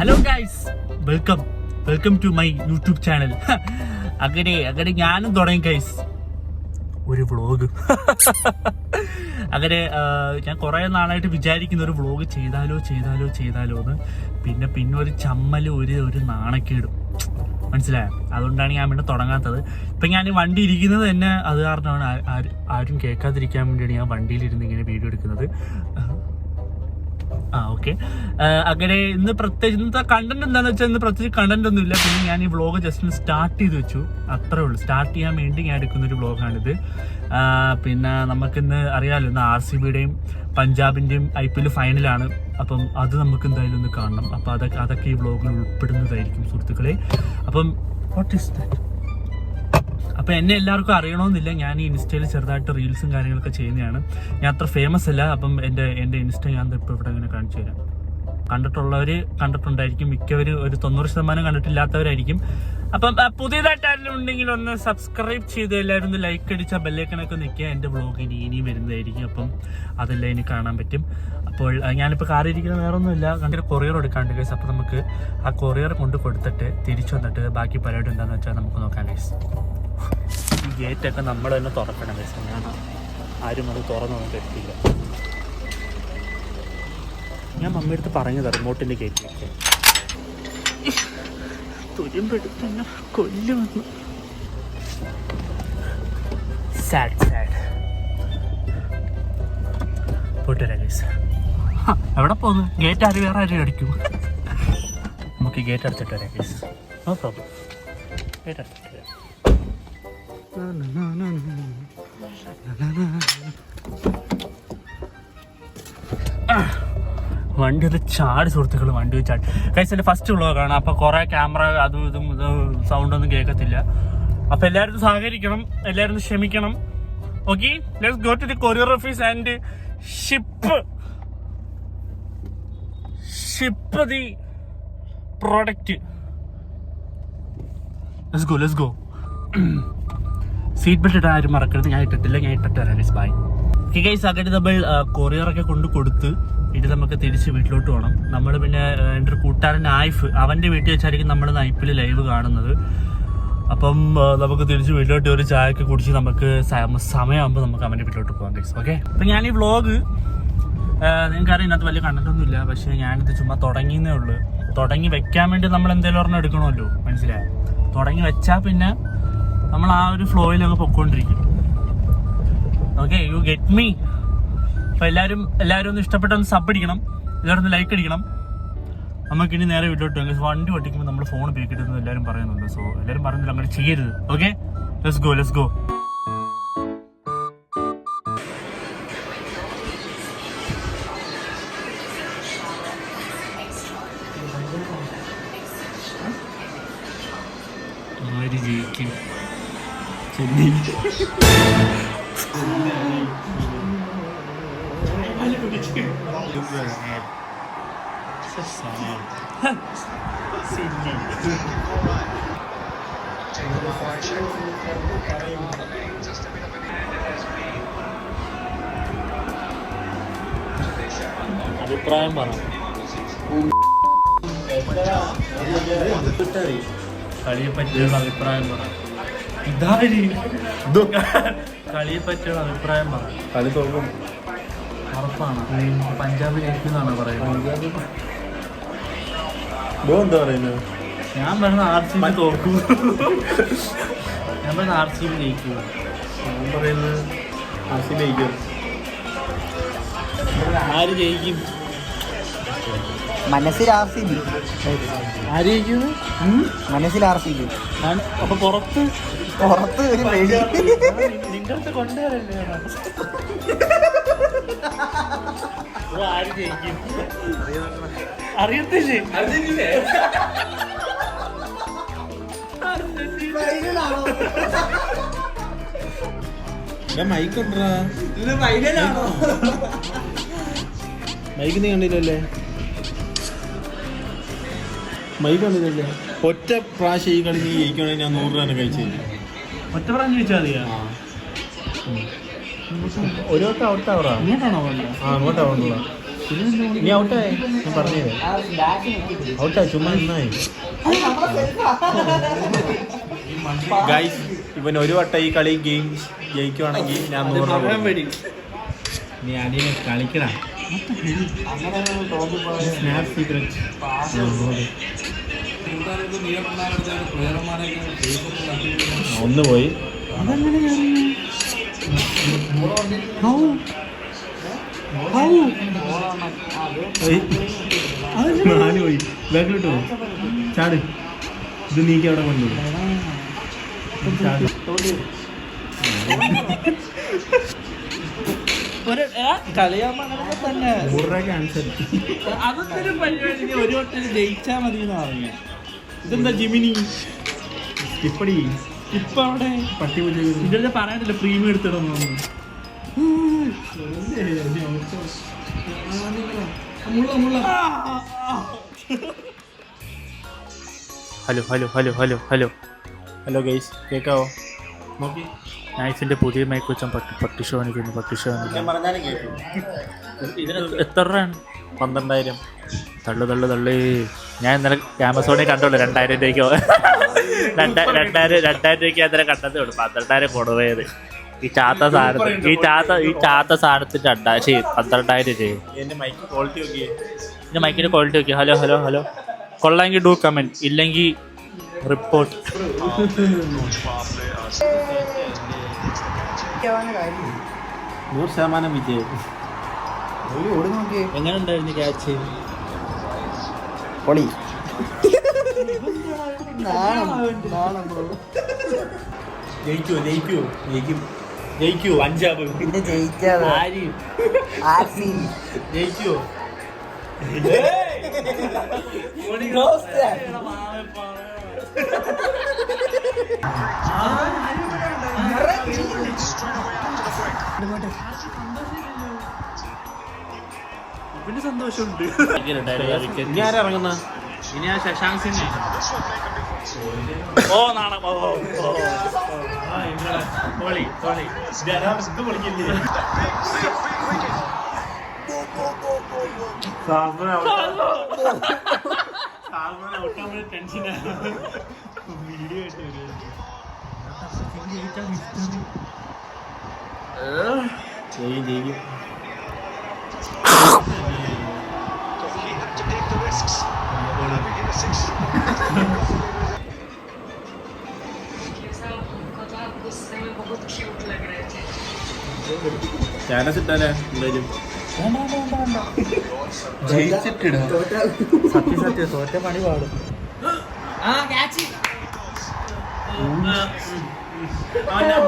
Hello guys welcome welcome to my YouTube channel അങ്ങനെ അങ്ങനെ ഞാനും തുടങ്ങി ഗൈസ് ഒരു വ്ളോഗ് അങ്ങനെ ഞാൻ കുറേ നാളായിട്ട് വിചാരിക്കുന്ന ഒരു വ്ളോഗ് ചെയ്താലോ ചെയ്താലോ ചെയ്താലോ എന്ന്. പിന്നെ പിന്നെ ഒരു ചമ്മൽ ഒരു ഒരു നാണക്കേടും. മനസ്സിലായോ? അതുകൊണ്ടാണ് ഞാൻ പിന്നെ തുടങ്ങാത്തത്. ഇപ്പം ഞാൻ വണ്ടി ഇരിക്കുന്നത് തന്നെ അത് കാരണമാണ്. ആരും കേൾക്കാതിരിക്കാൻ വേണ്ടിയാണ് ഞാൻ വണ്ടിയിലിരുന്ന് ഇങ്ങനെ വീഡിയോ എടുക്കുന്നത്. ആ ഓക്കെ അങ്ങനെ ഇന്ന് പ്രത്യേകിച്ച് ഇന്നത്തെ കണ്ടന്റ് എന്താണെന്ന് വെച്ചാൽ ഇന്ന് പ്രത്യേകിച്ച് കണ്ടന്റ് ഒന്നും ഇല്ല പിന്നെ ഞാൻ ഈ വ്ളോഗ് ജസ്റ്റ് ഒന്ന് സ്റ്റാർട്ട് ചെയ്ത് വെച്ചു. അത്രേ ഉള്ളൂ. സ്റ്റാർട്ട് ചെയ്യാൻ വേണ്ടി ഞാൻ എടുക്കുന്ന ഒരു വ്ളോഗാണിത് ആ, പിന്നെ നമുക്കിന്ന് അറിയാമല്ലോ ഇന്ന് ആർ സി ബിയുടെയും പഞ്ചാബിന്റെയും ഐ പി എൽ ഫൈനലാണ് അപ്പം അത് നമുക്ക് എന്തായാലും ഒന്ന് കാണണം. അപ്പം അതൊക്കെ അതൊക്കെ ഈ വ്ളോഗിൽ ഉൾപ്പെടുന്നതായിരിക്കും സുഹൃത്തുക്കളെ. അപ്പം വാട്ട് ഈസ് ദാറ്റ് അപ്പൊ എന്നെ എല്ലാവർക്കും അറിയണമെന്നില്ല. ഞാൻ ഈ ഇൻസ്റ്റയിൽ ചെറുതായിട്ട് റീൽസും കാര്യങ്ങളൊക്കെ ചെയ്യുന്നതാണ്. ഞാൻ അത്ര ഫേമസ് അല്ല. അപ്പം എന്റെ എന്റെ ഇൻസ്റ്റ ഞാൻ ഇപ്പോൾ ഇവിടെ ഇങ്ങനെ കാണിച്ചു തരാം. കണ്ടിട്ടുള്ളവർ കണ്ടിട്ടുണ്ടായിരിക്കും. മിക്കവർ ഒരു തൊണ്ണൂറ് ശതമാനം കണ്ടിട്ടില്ലാത്തവരായിരിക്കും. അപ്പം പുതിയതായിട്ട് ആരെങ്കിലും ഉണ്ടെങ്കിൽ ഒന്ന് സബ്സ്ക്രൈബ് ചെയ്ത് എല്ലാവരും ഒന്ന് ലൈക്ക് അടിച്ച ബെല്ലേക്കണൊക്കെ നിൽക്കുക എന്റെ വ്ളോഗ് ഇനി ഇനിയും വരുന്നതായിരിക്കും. അപ്പം അതെല്ലാം ഇനി കാണാൻ പറ്റും. അപ്പോൾ ഞാനിപ്പോൾ കാറിയിരിക്കുന്ന വേറെ ഒന്നുമില്ല കണ്ടിട്ട് കൊറിയർ എടുക്കാണ്ട് ഗൈസ് അപ്പോൾ നമുക്ക് ആ കൊറിയർ കൊണ്ട് കൊടുത്തിട്ട് തിരിച്ചു വന്നിട്ട് ബാക്കി പരിപാടി എന്താണെന്ന് വെച്ചാൽ നമുക്ക് നോക്കാം ഈ ഗേറ്റൊക്കെ നമ്മൾ തന്നെ തുറക്കണം ഞാൻ ആരും അത് തുറന്നൊന്നും പറ്റില്ല ഞാൻ മമ്മിയെടുത്ത് പറഞ്ഞത് റിമോട്ടിന്റെ ഗേറ്റ് വെക്കാൻ തുരുമ്പെടുത്ത് സാഡ് സാഡ് എവിടെ പോകുന്നു ഗേറ്റ് ആര് വേറെ ആരും അടിക്കും. നമുക്ക് ഗേറ്റ് അടച്ചിട്ട് വരാം ഗൈസ് നോ പ്രോബ്ലം ഗേറ്റ് അടച്ചിട്ട് വരാം. വണ്ടി അത് ചാടി സുഹൃത്തുക്കൾ വണ്ടി ചാട്. കൈസ് ഫസ്റ്റ് വ്ളോഗാണ് അപ്പോൾ കുറേ ക്യാമറ അതും ഇതും സൗണ്ട് ഒന്നും കേൾക്കത്തില്ല. അപ്പോൾ എല്ലാവരും സഹകരിക്കണം. എല്ലാവരും ക്ഷമിക്കണം. Okay go to the courier office and ship ship the product go let's go seat belt ഇടാൻ ആരും മറക്കരുത്. ഞാൻ ഇട്ടിട്ടില്ല. ഞാൻ ഇട്ടിട്ട് വരാം ഗൈസ് ബൈ ഓക്കെ ഗൈസ് അങ്ങനെ നമ്മൾ കൊറിയറൊക്കെ കൊണ്ട് കൊടുത്ത് ഇത് നമുക്ക് തിരിച്ച് വീട്ടിലോട്ട് പോകണം നമ്മൾ പിന്നെ എന്റെ ഒരു കൂട്ടുകാരൻ ആയിഫ് അവന്റെ വീട്ടിൽ വെച്ചായിരിക്കും നമ്മൾ നൈപ്പിൽ ലൈവ് കാണുന്നത്. അപ്പം നമുക്ക് തിരിച്ച് വീട്ടിലോട്ട് ഒരു ചായയൊക്കെ കുടിച്ച് നമുക്ക് സമ- സമയമാകുമ്പോൾ നമുക്ക് അവന്റെ വീട്ടിലോട്ട് പോകാം ഗൈസ് ഓക്കെ അപ്പം ഞാൻ ഈ വ്ളോഗ് നിങ്ങൾക്കറിയാം ഇതിനകത്ത് വലിയ കണ്ടൊന്നും ഇല്ല പക്ഷേ ഞാനിത് ചുമ്മാ തുടങ്ങിയെന്നേ ഉള്ളൂ. തുടങ്ങി വെക്കാൻ വേണ്ടി നമ്മൾ എന്തെങ്കിലും ഒരെണ്ണം എടുക്കണമല്ലോ. മനസ്സിലായോ? തുടങ്ങി വെച്ചാൽ പിന്നെ നമ്മൾ ആ ഒരു ഫ്ലോയിൽ അങ്ങ് പൊക്കോണ്ടിരിക്കും ഓക്കെ യു ഗെറ്റ് മീ അപ്പം എല്ലാവരും എല്ലാവരും ഒന്ന് ഇഷ്ടപ്പെട്ട ഒന്ന് സബ് അടിക്കണം. എല്ലാവരും ഒന്ന് ലൈക്ക് അടിക്കണം. നമുക്ക് ഇനി നേരെ വീട്ടിലോട്ട് പോകാം വണ്ടി ഓട്ടിക്കുമ്പോൾ നമ്മൾ ഫോൺ ഉപയോഗിക്കരുതെന്ന് എല്ലാവരും പറയുന്നുണ്ട്. സോ എല്ലാവരും പറയുന്നില്ല അങ്ങനെ ചെയ്യരുത്. Okay let's go let's go Chennai So sad. Silly. അഭിപ്രായം പറ കളിയെ പറ്റിയുള്ള അഭിപ്രായം പറ ഇതാര്? കളിയെ പറ്റിയുള്ള അഭിപ്രായം പറ. കളി തോൽക്കും. ഉറപ്പാണ്. പഞ്ചാബ് ജയിക്കുന്നാണ് പറയുന്നത്? എന്താ പറയുന്നത്? ഞാൻ പറഞ്ഞ ആർ സി ബി തോക്കും ഞാൻ പറഞ്ഞ ആർ സി ബി ജയിക്കും. ഞാൻ പറയുന്നത് ആര് ജയിക്കും? മനസ്സിൽ ആർ സി ബി. ആര് ജയിക്കും? മനസ്സിൽ ആർ സി ബി. അപ്പൊ പുറത്ത് പുറത്ത് ഒരു കൊണ്ടുവരല്ലേ അറിയത്തില്ലേ? മൈക്ക് നീ കണ്ടില്ലല്ലേ? മൈക്ക് കണ്ടില്ലല്ലേ? ഒറ്റ പ്രാവശ്യം ഈ കളി നീ ജയിക്കുകയാണെങ്കിൽ ഞാൻ നൂറ് രൂപ കഴിച്ചു ഒറ്റ പറഞ്ഞു ചോദിച്ചാൽ മതിയാ? ഒരു വട്ടം ഔട്ട് ആവറാ? ഇങ്ങോട്ടാണോ ആ അങ്ങോട്ടാ കൊണ്ടുള്ള നീ ഔട്ടായി ഞാൻ പറഞ്ഞേ ഔട്ടായി ചുമ്മാ നിന്നായി. ഗൈസ് ഇവൻ ഒരു വട്ടം ഈ കളി ഗെയിം ജയിക്കുവാണെങ്കിൽ ഞാൻ നൂറ് രൂപ. നീ അടിയെ കളിക്കണം സ്നാപ്പ് സീക്രട്ട് ഒന്ന് പോയി. നാല് പോയി. പോ. ചാട്. ഇത് നീക്കി അവിടെ കൊണ്ടുപോയി ചാട്. തന്നെ. രൂപ ക്യാൻസൽ അതൊരു പരിപാടി ഒരു വട്ടം ജയിച്ചാ മതി എന്ന് പറഞ്ഞു. ഇതെന്താ ജിമിനി ഇപ്പടി. ഇപ്പൊ അവിടെ പട്ടി പൂജ ഇതിന്റെ പറയാനില്ല? Premium എടുത്തിടുന്നു hello hello hello hello hello. Hello guys കേക്കാവോ? നോക്കി. നൈഫിന്റെ പുതിയ മൈക്ക് വെച്ചാൽ പട്ടി പട്ടി ഷോ കാണിക്കുന്നു. പട്ടി ഷോ കാണിക്കുന്നു ഇതിന് എത്ര രൂപയാണ് പന്ത്രണ്ടായിരം. തള്ളു തള്ളു തള്ളു. ഞാൻ ഇന്നലെ ആമസോണിൽ കണ്ടുള്ളൂ. രണ്ടായിരം രൂപയ്ക്ക്? രണ്ടാ രണ്ടായിരം രണ്ടായിരം രൂപയ്ക്ക് അന്നേരം കണ്ടതേ ഉള്ളൂ. പന്ത്രണ്ടായിരം കൊടുവേത് ഈ ചാത്ത സാധനം ഈ ചാത്ത ഈ ചാത്ത സാധനത്തിന് രണ്ടായിരം ചെയ്യും പന്ത്രണ്ടായിരം ചെയ്യും എന്റെ മൈക്ക് ക്വാളിറ്റി നോക്കിയേ. എന്റെ മൈക്കിന്റെ ക്വാളിറ്റി നോക്കിയേ. Hello hello hello. കൊള്ളാമെങ്കിൽ do comment. ഇല്ലെങ്കിൽ റിപ്പോർട്ട്. നൂറ് ശതമാനം വിജയം. എങ്ങനെ ഉണ്ടായിരുന്നു ക്യാച്ച് പൊളി. ജയിക്കുവോ ജയിക്കുവോ? ജയിക്കും. ജയിക്കുവോ അഞ്ചാബ് പിന്നെ ജയിക്കാതെ. ആര്? ആർ സി ജയിക്കുവോ പിന്നെ സന്തോഷമുണ്ട്. ഞാൻ ഇറങ്ങുന്ന? ഇനി ആ ശശാങ്ക് സിംഗ്. ഓ നാണം ഓ തോളി തോളി ഇത് പൊളിക്കില്ലേ? വീഡിയോ ജയിക്കും ജയിക്കും സ്റ്റാറ്റസിട്ടാലേ എന്തായാലും? ജയിച്ചിട്ടിടാ. സത്യം സത്യം തോറ്റ പണി പാടും.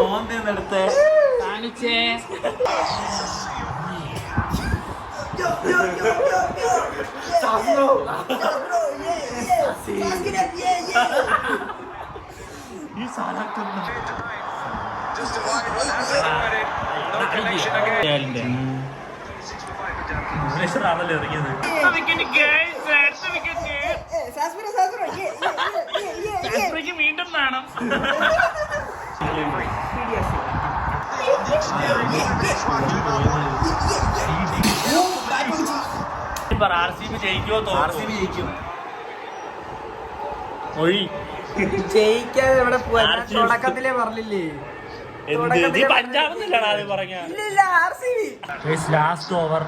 മോന്തേന്നെടുത്ത് കാണിച്ചേ. അവന്റെ മോന്തേന്നെടുത്ത് ആണല്ലോ ഇറങ്ങിയത് വീണ്ടും വേണം ആർ സി ബി ജയിക്കുമോ ആർ സി ബി ജയിക്കും. ഒഴി ജയിക്കാതെ ഇവിടെ പോവാ. ഞാൻ. തുടക്കത്തിലേ പറഞ്ഞില്ലേ? എന്ത്? നീ പഞ്ചാബ് എന്നല്ലാണ് ആദ്യം പറഞ്ഞ ഇല്ല ഇല്ല R C B. Last over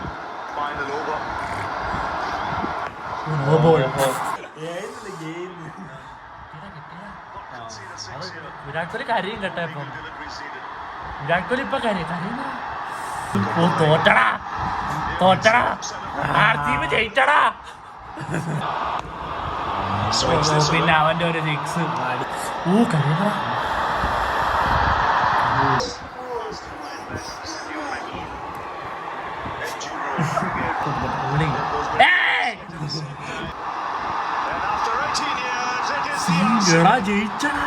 Virat Kohli കരയും കേട്ടോ ഇപ്പം. വിരാട് കോഹ്ലി ഇപ്പൊ കരയും. കരയുന്ന? തോറ്റടാ. തോറ്റടാ. ആർ സി ബി ജയിച്ചടാ. പിന്നെ അവന്റെ ഒരു സിക്സ് ഊ എടാ ജയിച്ചടാ.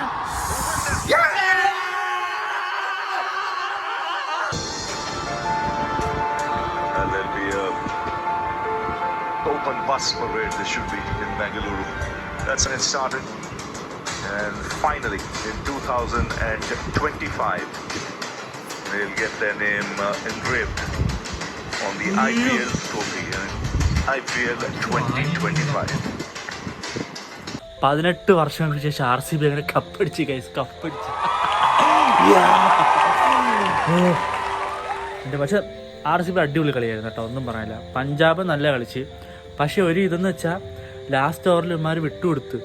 Open bus parade. there should be in Bengaluru. That's when it started. And finally, in 2025, they'll get their name uh, engraved on the IPL trophy Uh, IPL 2025. പതിനെട്ട് വർഷങ്ങൾക്ക് ശേഷം R C B അങ്ങനെ കപ്പടിച്ച് guys കപ്പടിച്ച് എന്റെ പക്ഷെ R C B അടിപൊളി കളിയായിരുന്നു കേട്ടോ ഒന്നും പറയാനില്ല പഞ്ചാബ് നല്ല കളിച്ച് പക്ഷെ ഒരു ഇതെന്ന് വെച്ചാൽ ലാസ്റ്റ് ഓവറിൽ ഇമാർ വിട്ടുകൊടുത്ത്.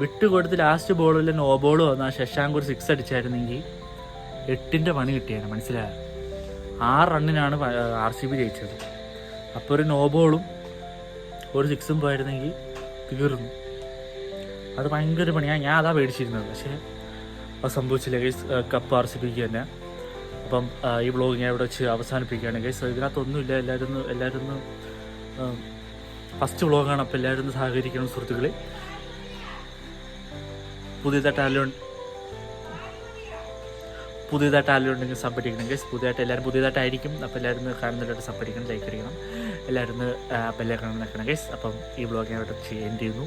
വിട്ടുകൊടുത്ത് ലാസ്റ്റ് ബോളിൽ നോ ബോൾ വന്നാൽ ശശാങ്ക് ഒരു സിക്സ് അടിച്ചായിരുന്നെങ്കിൽ എട്ടിന്റെ പണി കിട്ടിയാണ് മനസ്സിലായോ? ആറ് റണ്ണിനാണ് ആർ സി ബി ജയിച്ചത്. അപ്പോൾ ഒരു നോ ബോളും ഒരു സിക്സും പോയിരുന്നെങ്കിൽ തീർന്നു. അത് ഭയങ്കര പണിയാണ് ഞാൻ അതാ മേടിച്ചിരുന്നത് പക്ഷേ അത് സംഭവിച്ചില്ല. ഗൈസ് കപ്പ് ആർ സി പിക്ക് തന്നെ. അപ്പം ഈ വ്ളോഗ് ഞാൻ ഇവിടെ വെച്ച് അവസാനിപ്പിക്കുകയാണ്. ഗൈസ് ഇതിനകത്തൊന്നുമില്ല. എല്ലാവരും എല്ലാവരും ഫസ്റ്റ് വ്ളോഗാണ് അപ്പോൾ എല്ലാവരും ഒന്ന് സഹകരിക്കണം സുഹൃത്തുക്കളെ. പുതിയതായിട്ട് ആരെങ്കിലും പുതിയതായിട്ട് ആരെങ്കിലും ഉണ്ടെങ്കിൽ സപ്പോർട്ട് ഗൈസ് പുതിയതായിട്ട് എല്ലാവരും പുതിയതായിട്ടായിരിക്കും അപ്പോൾ എല്ലാവരും ഒന്ന് കാണുന്നവരായിട്ട് സപ്പോർട്ട് ചെയ്യണം ലൈക്ക് അടിക്കണം. എല്ലാവരും ഒന്ന് ബെല്ലെ കാണാൻ നിൽക്കണം ഗൈസ് അപ്പം ഈ വ്ളോഗ് ഞാൻ ഇവിടെ എൻഡ് ചെയ്യുന്നു.